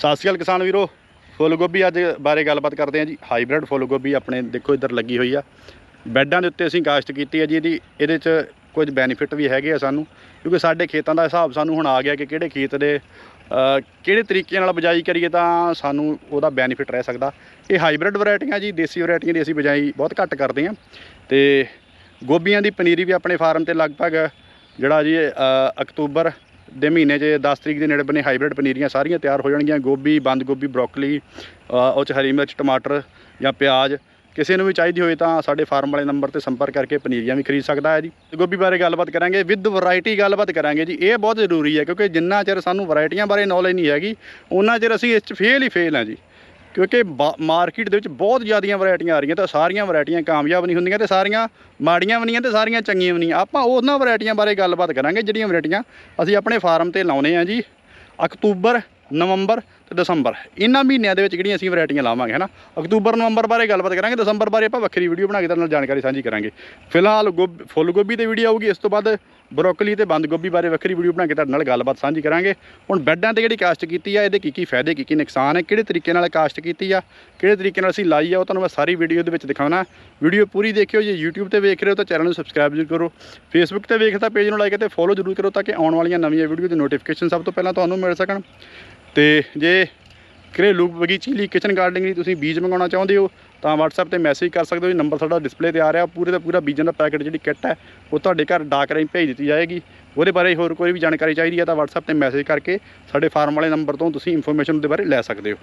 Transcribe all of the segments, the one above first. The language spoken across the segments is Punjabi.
ਸਤਿ ਸ਼੍ਰੀ ਅਕਾਲ ਕਿਸਾਨ ਵੀਰੋ। ਫੁੱਲ ਗੋਭੀ ਅੱਜ ਬਾਰੇ ਗੱਲਬਾਤ ਕਰਦੇ ਹਾਂ ਜੀ। ਹਾਈਬ੍ਰਿਡ ਫੁੱਲ ਗੋਭੀ ਆਪਣੇ ਦੇਖੋ ਇੱਧਰ ਲੱਗੀ ਹੋਈ ਆ। ਬੈੱਡਾਂ ਦੇ ਉੱਤੇ ਅਸੀਂ ਕਾਸ਼ਤ ਕੀਤੀ ਹੈ ਜੀ, ਇਹਦੀ, ਇਹਦੇ 'ਚ ਕੁਝ ਬੈਨੀਫਿਟ ਵੀ ਹੈਗੇ ਆ ਸਾਨੂੰ। ਕਿਉਂਕਿ ਸਾਡੇ ਖੇਤਾਂ ਦਾ ਹਿਸਾਬ ਸਾਨੂੰ ਹੁਣ ਆ ਗਿਆ ਕਿ ਕਿਹੜੇ ਖੇਤ ਦੇ ਕਿਹੜੇ ਤਰੀਕੇ ਨਾਲ ਬਜਾਈ ਕਰੀਏ ਤਾਂ ਸਾਨੂੰ ਉਹਦਾ ਬੈਨੀਫਿਟ ਰਹਿ ਸਕਦਾ। ਇਹ ਹਾਈਬ੍ਰਿਡ ਵੈਰਾਈਟੀਆਂ ਜੀ, ਦੇਸੀ ਵੈਰਾਈਟੀਆਂ ਦੀ ਅਸੀਂ ਬਜਾਈ ਬਹੁਤ ਘੱਟ ਕਰਦੇ ਹਾਂ। ਤੇ ਗੋਭੀਆਂ ਦੀ ਪਨੀਰੀ ਵੀ ਆਪਣੇ ਫਾਰਮ ਤੇ ਲਗਭਗ ਜਿਹੜਾ ਜੀ ਅਕਤੂਬਰ ਦੇ ਮਹੀਨੇ 'ਚ 10 ਤਰੀਕ ਦੇ ਨੇੜੇ ਬਣੇ ਹਾਈਬ੍ਰਿਡ ਪਨੀਰੀਆਂ ਸਾਰੀਆਂ ਤਿਆਰ ਹੋ ਜਾਣਗੀਆਂ, ਗੋਭੀ, ਬੰਦ ਗੋਭੀ, ਬਰੋਕਲੀ ਉਹ 'ਚ ਹਰੀ ਮਿਰਚ, ਟਮਾਟਰ ਜਾਂ ਪਿਆਜ਼। ਕਿਸੇ ਨੂੰ ਵੀ ਚਾਹੀਦੀ ਹੋਵੇ ਤਾਂ ਸਾਡੇ ਫਾਰਮ ਵਾਲੇ ਨੰਬਰ ਤੇ ਸੰਪਰਕ ਕਰਕੇ ਪਨੀਰੀਆਂ ਵੀ ਖਰੀਦ ਸਕਦਾ ਹੈ ਜੀ। ਗੋਭੀ ਬਾਰੇ ਗੱਲਬਾਤ ਕਰਾਂਗੇ, ਵਿਦ ਵੈਰਾਈਟੀ ਗੱਲਬਾਤ ਕਰਾਂਗੇ ਜੀ। ਇਹ ਬਹੁਤ ਜ਼ਰੂਰੀ ਹੈ ਕਿਉਂਕਿ ਜਿੰਨਾ ਚਿਰ ਸਾਨੂੰ ਵੈਰਾਈਟੀਆਂ ਬਾਰੇ ਨੌਲੇਜ ਨਹੀਂ ਹੈਗੀ ਉਹਨਾਂ ਚਿਰ ਅਸੀਂ ਇਸ 'ਚ ਫੇਲ ਹੀ ਫੇਲ ਹਾਂ ਜੀ। ਕਿਉਂਕਿ ਮਾਰਕੀਟ ਦੇ ਵਿੱਚ ਬਹੁਤ ਜ਼ਿਆਦੀਆਂ ਵੈਰਾਈਟੀਆਂ ਆ ਰਹੀਆਂ ਤਾਂ ਸਾਰੀਆਂ ਵੈਰਾਈਟੀਆਂ ਕਾਮਯਾਬ ਨਹੀਂ ਹੁੰਦੀਆਂ ਤੇ ਸਾਰੀਆਂ ਮਾੜੀਆਂ ਵੀ ਨਹੀਂ ਤੇ ਸਾਰੀਆਂ ਚੰਗੀਆਂ ਵੀ ਨਹੀਂ ਆਪਾਂ ਉਹਨਾਂ ਵੈਰਾਈਟੀਆਂ ਬਾਰੇ ਗੱਲਬਾਤ ਕਰਾਂਗੇ ਜਿਹੜੀਆਂ ਵੈਰਾਈਟੀਆਂ ਅਸੀਂ ਆਪਣੇ ਫਾਰਮ ਤੇ ਲਾਉਨੇ ਆ ਜੀ। ਅਕਤੂਬਰ, ਨਵੰਬਰ ਤੇ ਦਸੰਬਰ। ਇਹਨਾਂ ਮਹੀਨਿਆਂ ਦੇ ਵਿੱਚ ਜਿਹੜੀਆਂ ਅਸੀਂ ਵੈਰਾਈਟੀਆਂ ਲਾਵਾਂਗੇ, ਹਨਾ? ਅਕਤੂਬਰ, ਨਵੰਬਰ ਬਾਰੇ ਗੱਲਬਾਤ ਕਰਾਂਗੇ, ਦਸੰਬਰ ਬਾਰੇ ਆਪਾਂ ਵੱਖਰੀ ਵੀਡੀਓ ਬਣਾ ਕੇ ਤੁਹਾਡੇ ਨਾਲ ਜਾਣਕਾਰੀ ਸਾਂਝੀ ਕਰਾਂਗੇ। ਫਿਲਹਾਲ ਗੋਭ ਫੁੱਲ ਗੋਭੀ ਤੇ ਵੀਡੀਓ ਆਊਗੀ, ਇਸ ਤੋਂ ਬਾਅਦ ਬਰੋਕਲੀ ਤੇ ਬੰਦ ਗੋਭੀ ਬਾਰੇ ਵੱਖਰੀ ਵੀਡੀਓ ਬਣਾ ਕੇ ਤੁਹਾਡੇ ਨਾਲ ਗੱਲਬਾਤ ਸਾਂਝੀ ਕਰਾਂਗੇ। ਹੁਣ ਬੈੱਡਾਂ ਤੇ ਜਿਹੜੀ ਕਾਸ਼ਤ ਕੀਤੀ ਆ, ਇਹਦੇ ਕੀ ਕੀ ਫਾਇਦੇ, ਕੀ ਕੀ ਨੁਕਸਾਨ ਹੈ ਕਿਹੜੇ ਤਰੀਕੇ ਨਾਲ ਕਾਸ਼ਤ ਕੀਤੀ ਆ, ਕਿਹੜੇ ਤਰੀਕੇ ਨਾਲ ਅਸੀਂ ਲਾਈ ਆ, ਉਹ ਤੁਹਾਨੂੰ ਮੈਂ ਸਾਰੀ ਵੀਡੀਓ ਦੇ ਵਿੱਚ ਦਿਖਾਉਣਾ। ਵੀਡੀਓ ਪੂਰੀ ਦੇਖਿਓ, ਜੇ YouTube ਤੇ ਵੇਖ ਰਹੇ ਹੋ ਤਾਂ ਚੈਨਲ ਨੂੰ ਸਬਸਕ੍ਰਾਈਬ ਜ਼ਰੂਰ ਕਰੋ। Facebook ਤੇ ਵੇਖਦਾ ਪੇਜ ਨੂੰ ਲਾਈਕ ਅਤੇ ਫੋਲੋ ਜ਼ਰੂਰ ਕਰੋ, ਤਾਂ ਕਿ ਆਉਣ ਵਾਲੀਆਂ ਨਵੀਆਂ ਵੀਡੀਓ ਦੀ ਨੋਟੀਫਿਕੇਸ਼ਨ ਸਭ ਤੋਂ ਪਹਿਲਾਂ ਤੁਹਾਨੂੰ ਮਿਲ ਸਕਣ। ਤੇ ਜੇ ਘਰੇਲੂ ਬਗੀਚੀ ਲਈ ਕਿਚਨ ਗਾਰਡਨਿੰਗ ਲਈ ਤੁਸੀਂ ਬੀਜ ਮੰਗਾਉਣਾ ਚਾਹੁੰਦੇ ਹੋ, ਤਾਂ WhatsApp ਤੇ ਮੈਸੇਜ ਕਰ ਸਕਦੇ ਹੋ ਜੀ ਨੰਬਰ ਸਾਡਾ ਡਿਸਪਲੇ ਤੇ ਆ ਰਿਹਾ, ਪੂਰੇ ਦਾ ਪੂਰਾ ਬੀਜਾਂ ਦਾ ਪੈਕੇਟ ਜਿਹੜੀ ਕਿੱਟ ਹੈ, ਉਹ ਤੁਹਾਡੇ ਘਰ ਡਾਕ ਰਾਹੀਂ ਭੇਜ ਦਿੱਤੀ ਜਾਏਗੀ। ਉਹਦੇ ਬਾਰੇ ਹੋਰ ਕੋਈ ਵੀ ਜਾਣਕਾਰੀ ਚਾਹੀਦੀ ਹੈ ਤਾਂ WhatsApp ਤੇ ਮੈਸੇਜ ਕਰਕੇ ਸਾਡੇ ਫਾਰਮ ਵਾਲੇ ਨੰਬਰ ਤੋਂ ਤੁਸੀਂ ਇਨਫੋਰਮੇਸ਼ਨ ਉਹਦੇ ਬਾਰੇ ਲੈ ਸਕਦੇ ਹੋ।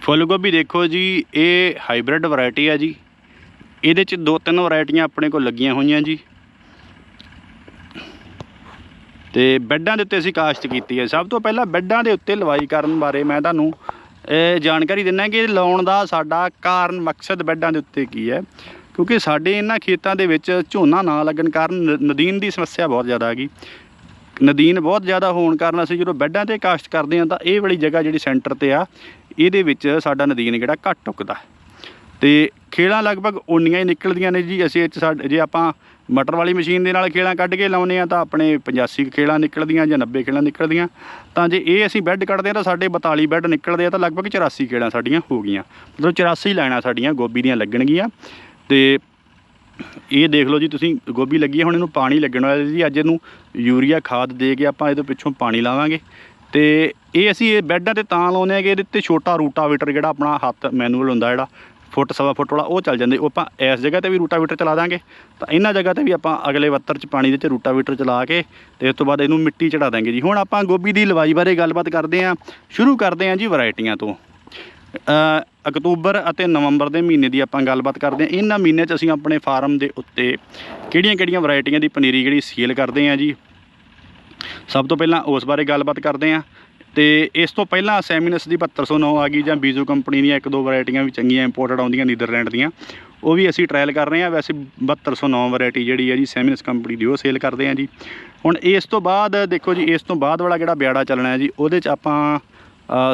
ਫੁੱਲ ਗੋਭੀ ਦੇਖੋ ਜੀ, ਇਹ ਹਾਈਬ੍ਰਿਡ ਵੈਰਾਈਟੀ ਹੈ ਜੀ। ਇਹਦੇ ਚ ਦੋ ਤਿੰਨ ਵੈਰਾਈਟੀਆਂ ਆਪਣੇ ਕੋਲ ਲੱਗੀਆਂ ਹੋਈਆਂ ਜੀ। ਤੇ ਬੈੱਡਾਂ ਦੇ ਉੱਤੇ ਅਸੀਂ ਕਾਸ਼ਤ ਕੀਤੀ ਹੈ। ਸਭ ਤੋਂ ਪਹਿਲਾਂ ਬੈੱਡਾਂ ਦੇ ਉੱਤੇ ਲਵਾਈ ਕਰਨ ਬਾਰੇ ਮੈਂ ਤੁਹਾਨੂੰ ਇਹ ਜਾਣਕਾਰੀ ਦਿੰਦਾ ਕਿ ਲਾਉਣ ਦਾ ਸਾਡਾ ਕਾਰਨ, ਮਕਸਦ ਬੈੱਡਾਂ ਦੇ ਉੱਤੇ ਕੀ ਹੈ। ਕਿਉਂਕਿ ਸਾਡੇ ਇਹਨਾਂ ਖੇਤਾਂ ਦੇ ਵਿੱਚ ਝੋਨਾ ਨਾ ਲੱਗਣ ਕਾਰਨ ਨ- ਨਦੀਨ ਦੀ ਸਮੱਸਿਆ ਬਹੁਤ ਜ਼ਿਆਦਾ ਹੈਗੀ। ਨਦੀਨ ਬਹੁਤ ਜ਼ਿਆਦਾ ਹੋਣ ਕਾਰਨ ਅਸੀਂ ਜਦੋਂ ਬੈੱਡਾਂ ਤੇ ਕਾਸ਼ਤ ਕਰਦੇ ਹਾਂ ਤਾਂ ਇਹ ਵਾਲੀ ਜਗ੍ਹਾ ਜਿਹੜੀ ਸੈਂਟਰ ਤੇ ਆ, ਇਹਦੇ ਵਿੱਚ ਸਾਡਾ ਨਦੀਨ ਜਿਹੜਾ ਘੱਟ ਟੁੱਕਦਾ ਤੇ ਖੇਲਾਂ ਲਗਭਗ ਓਨੀਆਂ ਹੀ ਨਿਕਲਦੀਆਂ ਨੇ ਜੀ। ਅਸੀਂ ਇਹ 'ਚ ਸਾਡੇ, ਜੇ ਆਪਾਂ ਮਟਰ ਵਾਲੀ ਮਸ਼ੀਨ ਦੇ ਨਾਲ ਖੇਲਾਂ ਕੱਢ ਕੇ ਲਾਉਨੇ ਆ ਤਾਂ ਆਪਣੇ 85 ਖੇਲਾਂ ਨਿਕਲਦੀਆਂ ਜਾਂ 90 ਖੇਲਾਂ ਨਿਕਲਦੀਆਂ। ਤਾਂ ਜੇ ਇਹ ਅਸੀਂ ਬੈੱਡ ਕੱਢਦੇ ਆ ਤਾਂ ਸਾਡੇ 42 ਬੈੱਡ ਨਿਕਲਦੇ ਆ ਤਾਂ ਲਗਭਗ 84 ਖੇਲਾਂ ਸਾਡੀਆਂ ਹੋ ਗਈਆਂ। ਮਤਲਬ 84 ਲਾਈਨਾਂ ਸਾਡੀਆਂ ਗੋਭੀ ਦੀਆਂ ਲੱਗਣਗੀਆਂ। ਤੇ ਇਹ ਦੇਖ ਲਓ ਜੀ ਤੁਸੀਂ, ਗੋਭੀ ਲੱਗੀ ਹੈ, ਹੁਣ ਇਹਨੂੰ ਪਾਣੀ ਲੱਗਣ ਵਾਲਾ ਜੀ। ਅੱਜ ਇਹਨੂੰ ਯੂਰੀਆ, ਖਾਦ ਦੇ ਕੇ ਆਪਾਂ ਇਹਦੇ ਪਿੱਛੋਂ ਪਾਣੀ ਲਾਵਾਂਗੇ। ਤੇ ਇਹ ਅਸੀਂ ਇਹ ਬੈੱਡਾਂ ਤੇ ਤਾਂ ਲਾਉਂਦੇ ਆ ਕਿ ਇਹਦੇ 'ਤੇ ਛੋਟਾ ਰੂਟਾਵੇਟਰ ਜਿਹੜਾ ਆਪਣਾ ਹੱਥ, ਮੈਨੂਅਲ ਹੁੰਦਾ ਜਿਹੜਾ ਫੁੱਟ, ਸਵਾ ਫੁੱਟ ਵਾਲਾ, ਉਹ ਚੱਲ ਜਾਂਦੇ। ਉਹ ਆਪਾਂ ਇਸ ਜਗ੍ਹਾ ਤੇ ਵੀ ਰੂਟਾਵੀਟਰ ਚਲਾ ਦਾਂਗੇ। ਤਾਂ ਇਹਨਾਂ ਜਗ੍ਹਾ ਤੇ ਵੀ ਆਪਾਂ ਅਗਲੇ ਵੱਤਰ ਚ ਪਾਣੀ ਦੇ ਚ ਰੂਟਾਵੀਟਰ ਚਲਾ ਕੇ ਤੇ ਉਸ ਤੋਂ ਬਾਅਦ ਇਹਨੂੰ ਮਿੱਟੀ ਚੜਾ ਦਾਂਗੇ ਜੀ। ਹੁਣ ਆਪਾਂ ਗੋਭੀ ਦੀ ਲਵਾਈ ਬਾਰੇ ਗੱਲਬਾਤ ਕਰਦੇ ਹਾਂ। ਸ਼ੁਰੂ ਕਰਦੇ ਹਾਂ ਜੀ ਵੈਰਾਈਟੀਆਂ ਤੋਂ। ਅਕਤੂਬਰ ਅਤੇ ਨਵੰਬਰ ਦੇ ਮਹੀਨੇ ਦੀ ਆਪਾਂ ਗੱਲਬਾਤ ਕਰਦੇ ਹਾਂ। ਇਹਨਾਂ ਮਹੀਨੇ 'ਚ ਅਸੀਂ ਆਪਣੇ ਫਾਰਮ ਦੇ ਉੱਤੇ ਕਿਹੜੀਆਂ-ਕਿਹੜੀਆਂ ਵੈਰਾਈਟੀਆਂ ਦੀ ਪਨੀਰੀ ਜਿਹੜੀ ਸੇਲ ਕਰਦੇ ਹਾਂ ਜੀ। ਸਭ ਤੋਂ ਪਹਿਲਾਂ ਉਸ ਬਾਰੇ ਗੱਲਬਾਤ ਕਰਦੇ ਹਾਂ। ਤੇ ਇਸ ਤੋਂ ਪਹਿਲਾਂ ਸੈਮੀਨਸ ਦੀ 7209 ਆ ਗਈ ਜਾਂ ਬੀਜੋ ਕੰਪਨੀ ਦੀਆਂ ਇੱਕ ਦੋ ਵੈਰਾਈਟੀਆਂ ਵੀ ਚੰਗੀਆਂ ਇੰਪੋਰਟਡ ਆਉਂਦੀਆਂ ਨੀਦਰਲੈਂਡ ਦੀਆਂ, ਉਹ ਵੀ ਅਸੀਂ ਟ੍ਰਾਇਲ ਕਰ ਰਹੇ ਹਾਂ। ਵੈਸੇ 7209 ਵੈਰਾਈਟੀ ਜਿਹੜੀ ਹੈ ਜੀ ਸੈਮੀਨਸ ਕੰਪਨੀ ਦੀ ਉਹ ਸੇਲ ਕਰਦੇ ਹਾਂ ਜੀ। ਹੁਣ ਇਸ ਤੋਂ ਬਾਅਦ ਦੇਖੋ ਜੀ, ਇਸ ਤੋਂ ਬਾਅਦ ਵਾਲਾ ਜਿਹੜਾ ਬਿਆੜਾ ਚੱਲਣਾ ਹੈ ਜੀ, ਉਹਦੇ 'ਚ ਆਪਾਂ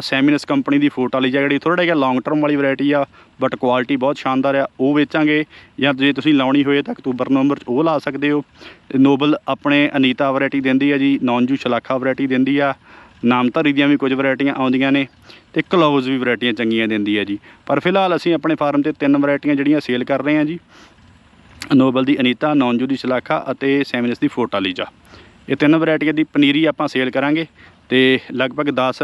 ਸੈਮੀਨਸ ਕੰਪਨੀ ਦੀ ਫੋਟੋ ਵਾਲੀ ਜਿਹੜੀ ਥੋੜਾ ਜਿਹਾ ਲੌਂਗ ਟਰਮ ਵਾਲੀ ਵੈਰਾਈਟੀ ਆ ਬਟ ਕੁਆਲਿਟੀ ਬਹੁਤ ਸ਼ਾਨਦਾਰ ਆ, ਉਹ ਵੇਚਾਂਗੇ। ਜਾਂ ਜੇ ਤੁਸੀਂ ਲਾਉਣੀ ਹੋਏ ਤਾਂ ਅਕਤੂਬਰ, ਨਵੰਬਰ 'ਚ ਉਹ ਲਾ ਸਕਦੇ ਹੋ। ਨੋਬਲ ਆਪਣੇ ਅਨੀਤਾ ਵੈਰਾਈਟੀ ਦਿੰਦੀ ਆ ਜੀ ਨੌਨਜੂ ਸ਼ਲਾਖਾ ਵੈਰਾਈਟੀ ਦਿੰਦੀ ਆ ਨਾਮਧਾਰੀ ਦੀਆਂ ਵੀ ਕੁਝ ਵੈਰਾਈਟੀਆਂ ਆਉਂਦੀਆਂ ਨੇ ਤੇ ਕਲੋਜ਼ ਵੀ ਵੈਰਾਈਟੀਆਂ ਚੰਗੀਆਂ ਦਿੰਦੀ ਹੈ ਜੀ। ਪਰ ਫਿਲਹਾਲ ਅਸੀਂ ਆਪਣੇ ਫਾਰਮ ਤੇ ਤਿੰਨ ਵੈਰਾਈਟੀਆਂ ਜਿਹੜੀਆਂ ਸੇਲ ਕਰ ਰਹੇ ਹਾਂ ਜੀ। ਨੋਬਲ ਦੀ ਅਨੀਤਾ, ਨੌਨਜੂ ਦੀ ਸ਼ਲਾਖਾ ਅਤੇ ਸੈਮਿਨਸ ਦੀ ਫੋਟਾਲੀਜਾ ਇਹ ਤਿੰਨ ਵੈਰਾਈਟੀਆਂ ਦੀ ਪਨੀਰੀ ਆਪਾਂ ਸੇਲ ਕਰਾਂਗੇ ਤੇ ਲਗਭਗ 10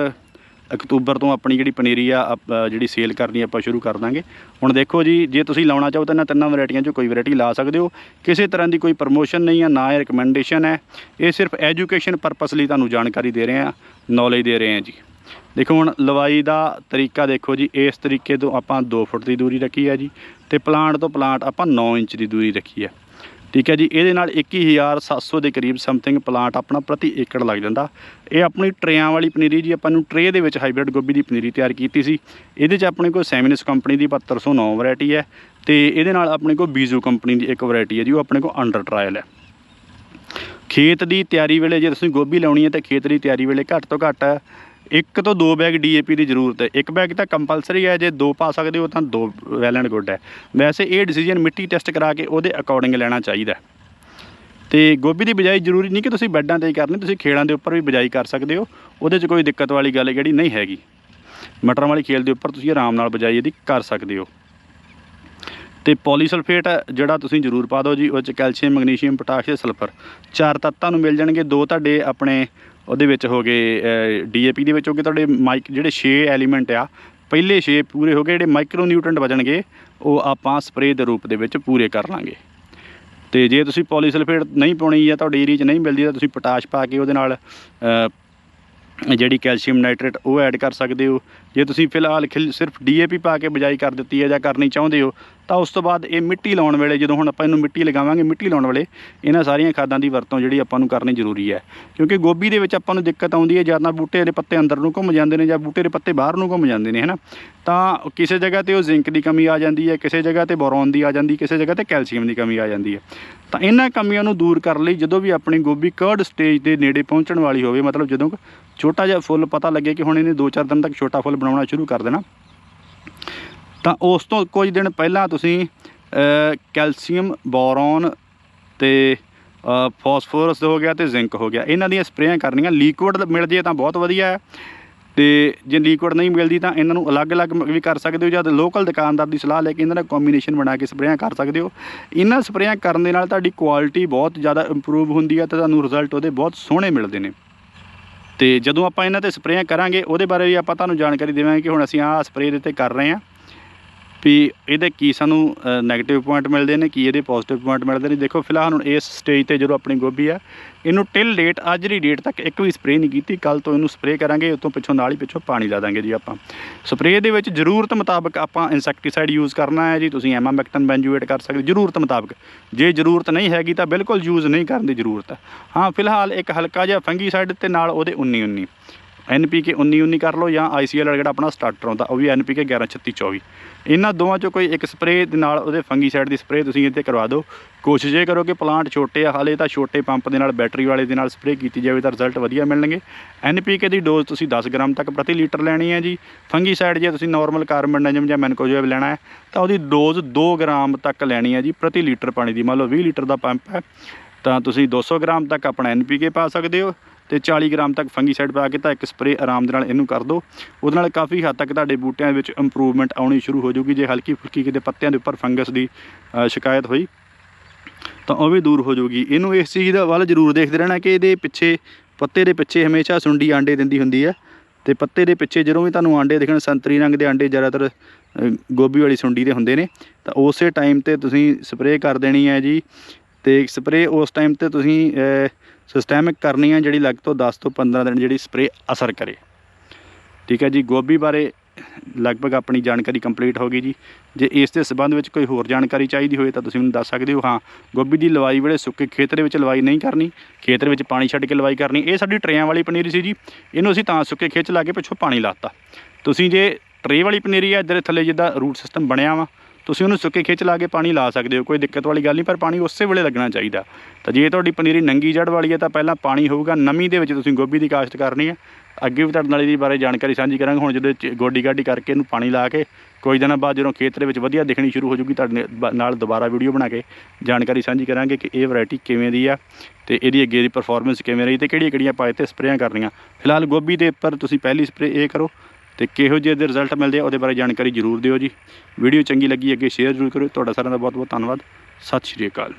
ਅਕਤੂਬਰ ਤੋਂ ਆਪਣੀ ਜਿਹੜੀ ਪਨੀਰੀ ਆ, ਆਪ- ਜਿਹੜੀ ਸੇਲ ਕਰਨੀ ਆਪਾਂ ਸ਼ੁਰੂ ਕਰ ਦਾਂਗੇ। ਹੁਣ ਦੇਖੋ ਜੀ, ਜੇ ਤੁਸੀਂ ਲਾਉਣਾ ਚਾਹੋ ਤਾਂ ਇਹਨਾਂ ਤਿੰਨਾਂ ਵੈਰਾਈਟੀਆਂ 'ਚੋਂ ਕੋਈ ਵੈਰਾਈਟੀ ਲਾ ਸਕਦੇ ਹੋ। ਕਿਸੇ ਤਰ੍ਹਾਂ ਦੀ ਕੋਈ ਪ੍ਰਮੋਸ਼ਨ ਨਹੀਂ ਆ, ਨਾ ਇਹ ਰਿਕਮੈਂਡੇਸ਼ਨ ਹੈ। ਇਹ ਸਿਰਫ ਐਜੂਕੇਸ਼ਨ ਪਰਪਸ ਲਈ ਤੁਹਾਨੂੰ ਜਾਣਕਾਰੀ ਦੇ ਰਹੇ ਆ ਨੌਲੇਜ ਦੇ ਰਹੇ ਆ ਜੀ। ਦੇਖੋ ਹੁਣ, ਲਵਾਈ ਦਾ ਤਰੀਕਾ ਦੇਖੋ ਜੀ, ਇਸ ਤਰੀਕੇ ਤੋਂ ਆਪਾਂ 2 ਫੁੱਟ ਦੀ ਦੂਰੀ ਰੱਖੀ ਹੈ ਜੀ, ਤੇ ਪਲਾਂਟ ਤੋਂ ਪਲਾਂਟ ਆਪਾਂ 9 ਇੰਚ ਦੀ ਦੂਰੀ ਰੱਖੀ ਹੈ। ਠੀਕ ਹੈ ਜੀ, ਇਹਦੇ ਨਾਲ 21700 ਦੇ ਕਰੀਬ ਸਮਥਿੰਗ ਪਲਾਂਟ ਆਪਣਾ ਪ੍ਰਤੀ ਏਕੜ ਲੱਗ ਜਾਂਦਾ। ਇਹ ਆਪਣੀ ਟਰੇਆਂ ਵਾਲੀ ਪਨੀਰੀ ਜੀ, ਆਪਾਂ ਨੂੰ ਟਰੇ ਦੇ ਵਿੱਚ ਹਾਈਬ੍ਰਿਡ ਗੋਭੀ ਦੀ ਪਨੀਰੀ ਤਿਆਰ ਕੀਤੀ ਸੀ। ਇਹਦੇ 'ਚ ਆਪਣੇ ਕੋਲ ਸੈਮਿਨਸ ਕੰਪਨੀ ਦੀ 7209 ਵੈਰਾਈਟੀ ਹੈ ਤੇ ਇਹਦੇ ਨਾਲ ਆਪਣੇ ਕੋਲ ਬੀਜੂ ਕੰਪਨੀ ਦੀ ਇੱਕ ਵੈਰਾਈਟੀ ਹੈ ਜੀ, ਉਹ ਆਪਣੇ ਕੋਲ ਅੰਡਰ ਟਰਾਇਲ ਹੈ। ਖੇਤ ਦੀ ਤਿਆਰੀ ਵੇਲੇ ਜੇ ਤੁਸੀਂ ਗੋਭੀ ਲਾਉਣੀ ਹੈ ਤਾਂ ਖੇਤ ਦੀ ਤਿਆਰੀ ਵੇਲੇ ਘੱਟ ਤੋਂ ਘੱਟ ਇੱਕ ਤੋਂ ਦੋ ਬੈਗ ਡੀਏਪੀ ਦੀ ਜ਼ਰੂਰਤ ਹੈ। ਇੱਕ ਬੈਗ ਤਾਂ ਕੰਪਲਸਰੀ ਹੈ, ਜੇ ਦੋ ਪਾ ਸਕਦੇ ਹੋ ਤਾਂ ਦੋ ਵੈਲ ਐਂਡ ਗੁੱਡ ਹੈ। ਵੈਸੇ ਇਹ ਡਿਸੀਜਨ ਮਿੱਟੀ ਟੈਸਟ ਕਰਾ ਕੇ ਉਹਦੇ ਅਕੋਰਡਿੰਗ ਲੈਣਾ ਚਾਹੀਦਾ ਹੈ। ਤੇ ਗੋਭੀ ਦੀ ਬਿਜਾਈ ਜ਼ਰੂਰੀ ਨਹੀਂ ਕਿ ਤੁਸੀਂ ਬੈੱਡਾਂ ਤੇ ਹੀ ਕਰਨੀ, ਤੁਸੀਂ ਖੇਲਾਂ ਦੇ ਉੱਪਰ ਵੀ ਬਿਜਾਈ ਕਰ ਸਕਦੇ ਹੋ। ਉਹਦੇ 'ਚ ਕੋਈ ਦਿੱਕਤ ਵਾਲੀ ਗੱਲ ਜਿਹੜੀ ਨਹੀਂ ਹੈਗੀ। ਮਟਰਾਂ ਵਾਲੀ ਖੇਲ ਦੇ ਉੱਪਰ ਤੁਸੀਂ ਆਰਾਮ ਨਾਲ ਬਿਜਾਈ ਇਹਦੀ ਕਰ ਸਕਦੇ ਹੋ। ਤੇ ਪੋਲੀਸਲਫੇਟ ਜਿਹੜਾ ਤੁਸੀਂ ਜ਼ਰੂਰ ਪਾ ਦਿਓ ਜੀ, ਉਹ 'ਚ calcium, magnesium, potash potassium sulphur. ਚਾਰ ਤੱਤਾਂ ਨੂੰ ਮਿਲ ਜਾਣਗੇ, ਦੋ ਤੁਹਾਡੇ ਆਪਣੇ ਉਹਦੇ ਵਿੱਚ ਹੋ ਗਏ ਡੀਏਪੀ ਦੇ ਵਿੱਚ ਹੋ ਗਏ, ਤੁਹਾਡੇ ਮਾਈਕ ਜਿਹੜੇ 6 ਐਲੀਮੈਂਟ ਆ, ਪਹਿਲੇ 6 ਪੂਰੇ ਹੋ ਗਏ, ਜਿਹੜੇ ਮਾਈਕਰੋ ਨਿਊਟ੍ਰੈਂਟ ਬਚਣਗੇ ਉਹ ਆਪਾਂ ਸਪਰੇਅ ਦੇ ਰੂਪ ਦੇ ਵਿੱਚ ਪੂਰੇ ਕਰ ਲਾਂਗੇ। ਤੇ ਜੇ ਤੁਸੀਂ ਪੋਲੀਸਲਫੇਟ ਨਹੀਂ ਪਾਉਣੀ ਜਾਂ ਤੁਹਾਡੀ ਏਰੀਆ 'ਚ ਨਹੀਂ ਮਿਲਦੀ, ਤਾਂ ਤੁਸੀਂ ਪੋਟਾਸ਼ ਪਾ ਕੇ ਉਹਦੇ ਨਾਲ ਜਿਹੜੀ ਕੈਲਸ਼ੀਅਮ ਨਾਈਟ੍ਰੇਟ ਉਹ ਐਡ ਕਰ ਸਕਦੇ ਹੋ ਜੇ ਤੁਸੀਂ ਫਿਲਹਾਲ ਖਿਲ ਸਿਰਫ ਡੀਏਪੀ ਪਾ ਕੇ ਬਿਜਾਈ ਕਰ ਦਿੱਤੀ ਹੈ ਜਾਂ ਕਰਨੀ ਚਾਹੁੰਦੇ ਹੋ, ਤਾਂ ਉਸ ਤੋਂ ਬਾਅਦ ਇਹ ਮਿੱਟੀ ਲਾਉਣ ਵੇਲੇ, ਜਦੋਂ ਹੁਣ ਆਪਾਂ ਇਹਨੂੰ ਮਿੱਟੀ ਲਗਾਵਾਂਗੇ ਮਿੱਟੀ ਲਾਉਣ ਵੇਲੇ, ਇਹਨਾਂ ਸਾਰੀਆਂ ਖਾਦਾਂ ਦੀ ਵਰਤੋਂ ਜਿਹੜੀ ਆਪਾਂ ਨੂੰ ਕਰਨੀ ਜ਼ਰੂਰੀ ਹੈ। ਕਿਉਂਕਿ ਗੋਭੀ ਦੇ ਵਿੱਚ ਆਪਾਂ ਨੂੰ ਦਿੱਕਤ ਆਉਂਦੀ ਹੈ ਜਦ ਨਾ ਬੂਟੇ ਦੇ ਪੱਤੇ ਅੰਦਰ ਨੂੰ ਘੁੰਮ ਜਾਂਦੇ ਨੇ ਜਾਂ ਬੂਟੇ ਦੇ ਪੱਤੇ ਬਾਹਰ ਨੂੰ ਘੁੰਮ ਜਾਂਦੇ ਨੇ ਹਨਾ ਤਾਂ ਕਿਸੇ ਜਗ੍ਹਾ ਤੇ ਉਹ ਜ਼ਿੰਕ ਦੀ ਕਮੀ ਆ ਜਾਂਦੀ ਹੈ, ਕਿਸੇ ਜਗ੍ਹਾ ਤੇ ਬੋਰੋਨ ਦੀ ਆ ਜਾਂਦੀ, ਕਿਸੇ ਜਗ੍ਹਾ ਤੇ ਕੈਲਸ਼ੀਅਮ ਦੀ ਕਮੀ ਆ ਜਾਂਦੀ ਹੈ। ਤਾਂ ਇਹਨਾਂ ਕਮੀਆਂ ਨੂੰ ਦੂਰ ਕਰਨ ਲਈ ਜਦੋਂ ਵੀ ਆਪਣੀ ਗੋਭੀ ਕਰਡ ਸਟੇਜ ਦੇ ਨੇੜੇ ਪਹੁੰਚਣ ਵਾਲੀ ਹੋਵੇ, ਮਤਲਬ ਜਦੋਂ ਛੋਟਾ ਜਿਹਾ ਫੁੱਲ ਪਤਾ ਲੱਗੇ ਕਿ ਹੁਣ ਇਹਨੇ 2-4 ਦਿਨ ਤੱਕ ਛੋਟਾ ਫੁੱਲ ਬਣਾਉਣਾ ਸ਼ੁਰੂ ਕਰ ਦੇਣਾ। ਤਾਂ ਉਸ ਤੋਂ ਕੁਝ ਦਿਨ ਪਹਿਲਾਂ ਤੁਸੀਂ ਕੈਲਸ਼ੀਅਮ ਬੋਰੋਨ ਤੇ ਅ, ਫਾਸਫੋਰਸ ਹੋ ਗਿਆ ਤੇ ਜ਼ਿੰਕ ਹੋ ਗਿਆ। ਇਹਨਾਂ ਦੀਆਂ ਸਪਰੇਆਂ ਕਰਨੀਆਂ। ਲਿਕੁਇਡ ਮਿਲ ਜੇ ਤਾਂ ਬਹੁਤ ਵਧੀਆ ਹੈ। ਤੇ ਜੇ ਲਿਕੁਇਡ ਨਹੀਂ ਮਿਲਦੀ ਤਾਂ ਇਹਨਾਂ ਨੂੰ ਅਲੱਗ-ਅਲੱਗ ਵੀ ਕਰ ਸਕਦੇ ਹੋ ਜਾਂ ਲੋਕਲ ਦੁਕਾਨਦਾਰ ਦੀ ਸਲਾਹ ਲੈ ਕੇ ਇਹਨਾਂ ਦਾ ਕੰਬੀਨੇਸ਼ਨ ਬਣਾ ਕੇ ਸਪਰੇਆਂ ਕਰ ਸਕਦੇ ਹੋ। ਇਹਨਾਂ ਸਪਰੇਆਂ ਕਰਨ ਦੇ ਨਾਲ ਤੁਹਾਡੀ ਕੁਆਲਿਟੀ ਬਹੁਤ ਜ਼ਿਆਦਾ ਇੰਪਰੂਵ ਹੁੰਦੀ ਹੈ ਤੇ ਤੁਹਾਨੂੰ ਰਿਜ਼ਲਟ ਉਹਦੇ ਬਹੁਤ ਸੋਹਣੇ ਮਿਲਦੇ ਨੇ। ਤੇ ਜਦੋਂ ਆਪਾਂ ਇਹਨਾਂ ਤੇ ਸਪਰੇਆਂ ਕਰਾਂਗੇ, ਉਹਦੇ ਬਾਰੇ ਵੀ ਆਪਾਂ ਤੁਹਾਨੂੰ ਜਾਣਕਾਰੀ ਦੇਵਾਂਗੇ ਕਿ ਹੁਣ ਅਸੀਂ ਆਹ ਸਪਰੇਅ ਦੇ ਤੇ ਕਰ ਰਹੇ ਹਾਂ। ਵੀ ਇਹਦੇ ਕੀ ਸਾਨੂੰ 네ਗੇਟਿਵ ਪੁਆਇੰਟ ਮਿਲਦੇ ਨੇ, ਕੀ ਇਹਦੇ ਪੋਜ਼ਿਟਿਵ ਪੁਆਇੰਟ ਮਿਲਦੇ ਨੇ। ਦੇਖੋ, ਫਿਲਹਾਲ ਹੁਣ ਇਸ ਸਟੇਜ ਤੇ ਜਦੋਂ ਆਪਣੀ ਗੋਭੀ ਆ, ਇਹਨੂੰ ਟਿਲ ਡੇਟ ਅੱਜ ਦੀ ਡੇਟ ਤੱਕ ਇੱਕ ਵੀ ਸਪਰੇਅ ਨਹੀਂ ਕੀਤੀ। ਕੱਲ ਤੋਂ ਇਹਨੂੰ ਸਪਰੇਅ ਕਰਾਂਗੇ ਉਤੋਂ ਪਿੱਛੋਂ ਨਾਲ ਹੀ ਪਿੱਛੋਂ ਪਾਣੀ ਲਾ ਦਾਂਗੇ ਜੀ ਆਪਾਂ। ਸਪਰੇਅ ਦੇ ਵਿੱਚ ਜ਼ਰੂਰਤ ਮੁਤਾਬਕ ਆਪਾਂ ਇਨਸੈਕਟੀਸਾਈਡ ਯੂਜ਼ ਕਰਨਾ ਹੈ ਜੀ। ਤੁਸੀਂ ਐਮਾਮੈਕਟਨ ਬੈਂਜੂਏਟ ਕਰ ਸਕਦੇ ਜ਼ਰੂਰਤ ਮੁਤਾਬਕ। ਜੇ ਜ਼ਰੂਰਤ ਨਹੀਂ ਹੈਗੀ ਤਾਂ ਬਿਲਕੁਲ ਯੂਜ਼ ਨਹੀਂ ਕਰਨ ਦੀ ਜ਼ਰੂਰਤ। ਹੈ ਹਾਂ ਫਿਲਹਾਲ ਇੱਕ ਹਲਕਾ ਜਿਹਾ ਫੰਗੀਸਾਈਡ ਤੇ ਨਾਲ ਉਹਦੇ 19 19 ਐਨਪੀਕੇ 19 19 ਕਰ ਲਓ ਜਾਂ ਆਈਸੀਐਲ ਜਿਹੜਾ ਆਪਣਾ ਸਟਾਰਟਰ ਆਉਂਦਾ ਉਹ ਵੀ ਐਨਪੀਕੇ 11 36 24 ਇਹਨਾਂ ਦੋਵਾਂ ਚੋਂ ਕੋਈ ਇੱਕ ਸਪਰੇਅ ਦੇ ਨਾਲ ਉਹਦੇ ਫੰਗੀਸਾਈਡ ਦੀ ਸਪਰੇਅ ਤੁਸੀਂ ਇੱਥੇ ਕਰਵਾ ਦਿਓ। ਕੋਸ਼ਿਸ਼ ਇਹ ਕਰੋ ਕਿ ਪਲਾਂਟ ਛੋਟੇ ਆ, ਹਾਲੇ ਤਾਂ ਛੋਟੇ ਪੰਪ ਦੇ ਨਾਲ ਬੈਟਰੀ ਵਾਲੇ ਦੇ ਨਾਲ ਸਪਰੇਅ ਕੀਤੀ ਜਾਵੇ ਤਾਂ ਰਿਜ਼ਲਟ ਵਧੀਆ ਮਿਲਣਗੇ। ਐਨਪੀਕੇ ਦੀ ਡੋਜ਼ ਤੁਸੀਂ 10 ਗ੍ਰਾਮ ਤੱਕ ਪ੍ਰਤੀ ਲੀਟਰ ਲੈਣੀ ਹੈ ਜੀ। ਫੰਗੀਸਾਈਡ ਜੇ ਤੁਸੀਂ ਨਾਰਮਲ ਕਾਰਬਨਡਾਈਜ਼ਮ ਜਾਂ ਮੈਨਕੋਜੋਇਬ ਲੈਣਾ ਹੈ, ਤਾਂ ਉਹਦੀ ਡੋਜ਼ 2 ਗ੍ਰਾਮ ਤੱਕ ਲੈਣੀ ਹੈ ਜੀ, ਪ੍ਰਤੀ ਲੀਟਰ ਪਾਣੀ ਦੀ। ਮੰਨ ਲਓ 20 ਲੀਟਰ ਦਾ ਪੰਪ ਹੈ, ਤਾਂ ਤੁਸੀਂ 200 ਗ੍ਰਾਮ ਤੱਕ ਆਪਣਾ ਐਨਪੀਕੇ ਪਾ ਸਕਦੇ ਹੋ। ਤੇ 40 ਗ੍ਰਾਮ ਤੱਕ ਫੰਗੀਸਾਈਡ ਪਾ ਕੇ ਤਾਂ ਇੱਕ ਸਪਰੇਅ ਆਰਾਮ ਦੇ ਨਾਲ ਇਹਨੂੰ ਕਰ ਦਿਓ। ਉਹਦੇ ਨਾਲ ਕਾਫੀ ਹੱਦ ਤੱਕ ਤੁਹਾਡੇ ਬੂਟਿਆਂ ਵਿੱਚ ਇੰਪਰੂਵਮੈਂਟ ਆਉਣੀ ਸ਼ੁਰੂ ਹੋ ਜਾਊਗੀ। ਜੇ ਹਲਕੀ ਫੁਲਕੀ ਕਿਤੇ ਪੱਤਿਆਂ ਦੇ ਉੱਪਰ ਫੰਗਸ ਦੀ ਸ਼ਿਕਾਇਤ ਹੋਈ, ਤਾਂ ਉਹ ਵੀ ਦੂਰ ਹੋ ਜਾਊਗੀ। ਇਹਨੂੰ ਇਸ ਚੀਜ਼ ਦਾ ਵੱਲ ਜ਼ਰੂਰ ਦੇਖਦੇ ਰਹਿਣਾ ਕਿ ਇਹਦੇ ਪਿੱਛੇ, ਪੱਤੇ ਦੇ ਪਿੱਛੇ ਹਮੇਸ਼ਾ ਸੁੰਡੀ ਆਂਡੇ ਦਿੰਦੀ ਹੁੰਦੀ ਹੈ। ਤੇ ਪੱਤੇ ਦੇ ਪਿੱਛੇ ਜਦੋਂ ਵੀ ਤੁਹਾਨੂੰ ਆਂਡੇ ਦਿਖਣ, ਸੰਤਰੀ ਰੰਗ ਦੇ ਆਂਡੇ ਜ਼ਿਆਦਾਤਰ ਗੋਭੀ ਵਾਲੀ ਸੁੰਡੀ ਦੇ ਹੁੰਦੇ ਨੇ, ਤਾਂ ਉਸੇ ਟਾਈਮ ਤੇ ਤੁਸੀਂ ਸਪਰੇਅ ਕਰ ਦੇਣੀ ਹੈ ਜੀ। ਤੇ ਸਪਰੇਅ ਉਸ ਟਾਈਮ ਤੇ ਤੁਸੀਂ ਸਿਸਟੈਮਿਕ ਕਰਨੀ ਹੈ ਜਿਹੜੀ ਲੱਗ ਤੋਂ 10 ਤੋਂ 15 ਦਿਨ ਜਿਹੜੀ ਸਪਰੇਅ ਅਸਰ ਕਰੇ। ਠੀਕ ਹੈ ਜੀ, ਗੋਭੀ ਬਾਰੇ ਲਗਭਗ ਆਪਣੀ ਜਾਣਕਾਰੀ ਕੰਪਲੀਟ ਹੋ ਗਈ ਜੀ। ਜੇ ਇਸ ਦੇ ਸੰਬੰਧ ਵਿੱਚ ਕੋਈ ਹੋਰ ਜਾਣਕਾਰੀ ਚਾਹੀਦੀ ਹੋਵੇ ਤਾਂ ਤੁਸੀਂ ਮੈਨੂੰ ਦੱਸ ਸਕਦੇ ਹੋ। ਹਾਂ, ਗੋਭੀ ਦੀ ਲਵਾਈ ਵੇਲੇ ਸੁੱਕੇ ਖੇਤ ਦੇ ਵਿੱਚ ਲਵਾਈ ਨਹੀਂ ਕਰਨੀ ਖੇਤਰ ਵਿੱਚ ਪਾਣੀ ਛੱਡ ਕੇ ਲਵਾਈ ਕਰਨੀ। ਇਹ ਸਾਡੀ ਟਰੇਆਂ ਵਾਲੀ ਪਨੀਰੀ ਸੀ ਜੀ। ਇਹਨੂੰ ਅਸੀਂ ਤਾਂ ਸੁੱਕੇ ਖੇਚ ਲਾ ਕੇ ਪਿੱਛੋਂ ਪਾਣੀ ਲਾਤਾ। ਤੁਸੀਂ ਜੇ ਟਰੇ ਵਾਲੀ ਪਨੀਰੀ ਹੈ ਇੱਧਰ ਦੇ ਥੱਲੇ ਜਿੱਦਾਂ ਰੂਟ ਸਿਸਟਮ ਬਣਿਆ ਵਾ ਤੁਸੀਂ ਉਹਨੂੰ ਸੁੱਕੇ ਖਿੱਚ ਲਾ ਕੇ ਪਾਣੀ ਲਾ ਸਕਦੇ ਹੋ, ਕੋਈ ਦਿੱਕਤ ਵਾਲੀ ਗੱਲ ਨਹੀਂ, ਪਰ ਪਾਣੀ ਉਸੇ ਵੇਲੇ ਲੱਗਣਾ ਚਾਹੀਦਾ। ਤਾਂ ਜੇ ਤੁਹਾਡੀ ਪਨੀਰੀ ਨੰਗੀ ਜੜ ਵਾਲੀ ਹੈ, ਤਾਂ ਪਹਿਲਾਂ ਪਾਣੀ ਹੋਊਗਾ, ਨਮੀ ਦੇ ਵਿੱਚ ਤੁਸੀਂ ਗੋਭੀ ਦੀ ਕਾਸ਼ਤ ਕਰਨੀ ਹੈ। ਅੱਗੇ ਵੀ ਤੁਹਾਡੇ ਨਾਲ ਇਹਦੇ ਬਾਰੇ ਜਾਣਕਾਰੀ ਸਾਂਝੀ ਕਰਾਂਗੇ, ਹੁਣ ਜਦੋਂ ਚ- ਗੋਡੀ ਗਾਡੀ ਕਰਕੇ ਇਹਨੂੰ ਪਾਣੀ ਲਾ ਕੇ ਕੁਝ ਦਿਨਾਂ ਬਾਅਦ ਜਦੋਂ ਖੇਤ ਦੇ ਵਿੱਚ ਵਧੀਆ ਦਿਖਣੀ ਸ਼ੁਰੂ ਹੋ ਜੂਗੀ, ਤੁਹਾਡੇ ਬ- ਨਾਲ ਦੁਬਾਰਾ ਵੀਡੀਓ ਬਣਾ ਕੇ ਜਾਣਕਾਰੀ ਸਾਂਝੀ ਕਰਾਂਗੇ ਕਿ ਇਹ ਵੈਰਾਈਟੀ ਕਿਵੇਂ ਦੀ ਆ ਤੇ ਇਹਦੀ ਅੱਗੇ ਦੀ ਪਰਫਾਰਮੈਂਸ ਕਿਵੇਂ ਰਹੀ ਤੇ ਕਿਹੜੀਆਂ ਕਿਹੜੀਆਂ ਪਾਏ ਤੇ ਸਪਰੇਆਂ ਕਰਨੀਆਂ। ਫਿਲਹਾਲ ਗੋਭੀ ਦੇ ਉੱਪਰ ਤੁਸੀਂ ਪਹਿਲੀ ਸਪਰੇ ਇਹ ਕਰੋ ਤੇ ਕਿਹੋ ਜਿਹੇ ਦੇ ਰਿਜ਼ਲਟ ਮਿਲਦੇ ਆ ਉਹਦੇ ਬਾਰੇ ਜਾਣਕਾਰੀ ਜ਼ਰੂਰ ਦਿਓ ਜੀ। ਵੀਡੀਓ ਚੰਗੀ ਲੱਗੀ, ਅੱਗੇ ਸ਼ੇਅਰ ਜ਼ਰੂਰ ਕਰੋ ਤੁਹਾਡਾ ਸਾਰਿਆਂ ਦਾ ਬਹੁਤ ਬਹੁਤ ਧੰਨਵਾਦ। ਸਤਿ ਸ਼੍ਰੀ ਅਕਾਲ।